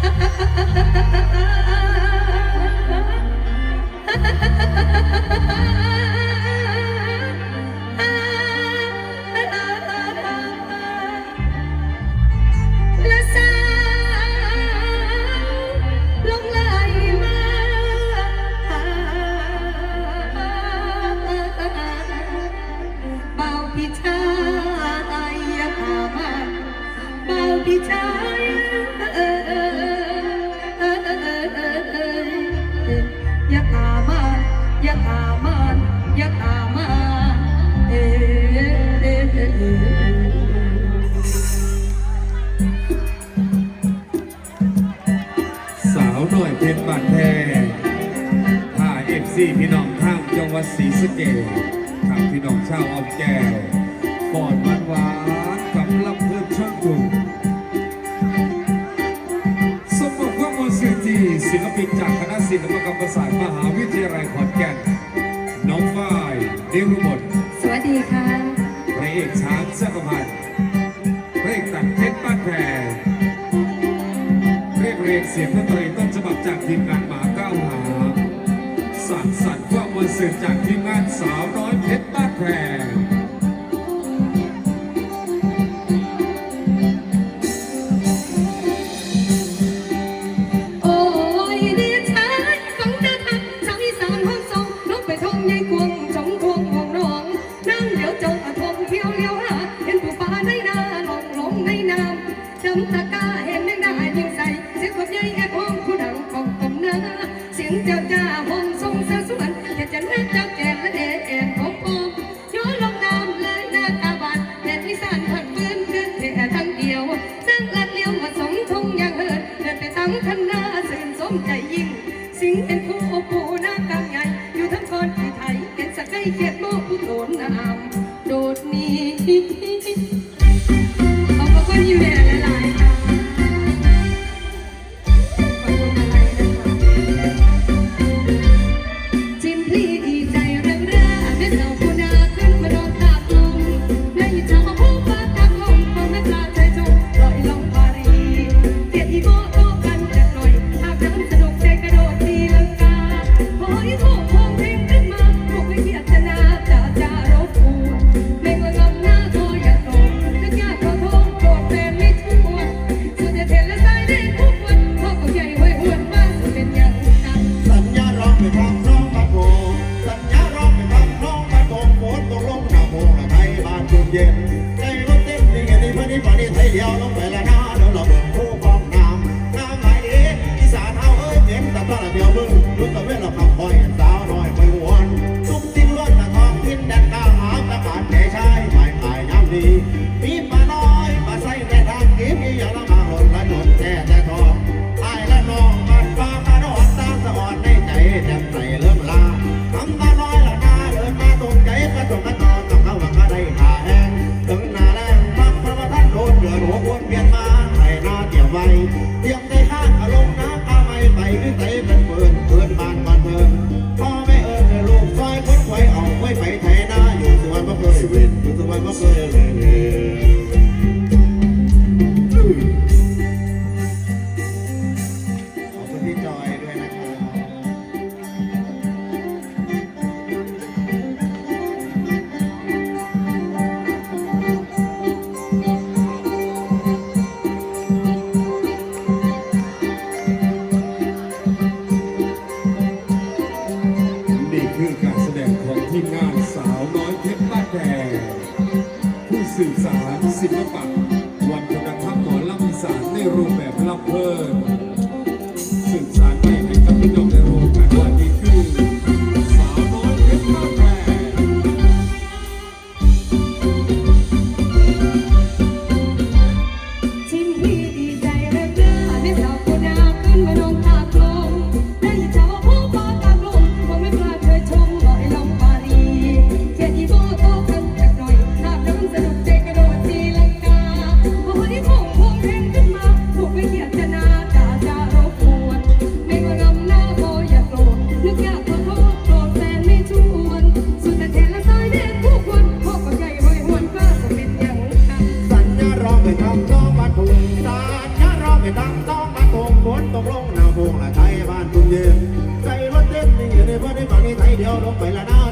Ha ha ha ha! ี่พี่น้องข้างจังหวัดศรีสะเกษครับพี่น้องชาวเอาแก้วปอดมันหวานสำหรับเพื่อนช่างกุ่มสมบัติว่ามนเสียจีศิลปินจากคณะศิลปกรรมศาสตร์มหาวิทยาลัยขอนแก่น น้องฝ้ายเดรุบดสวัสดีค่ะพระเอกช้างเสกพันธ์พระเอกตัดเพชรป้าแพรเรียกเรีเสียงดนตรีต้นฉบับจากทีมงาน สืบจากที่งานสาวน้อยเพชรบ้านแพร ให้เดียวลงไปละน้า เตียมในข้างเอาลงน้ำอาไม่ไปด้วยใส่เป็นเปิดเปิดบาบานเพิ่มพ่อแม่เอิให้ลกซอยคนไว้ออกไว้ไปไทยนาอยู่สวรรค์เคยเว้นอยู่สวรรค์เพี่จอย Good. bailarán.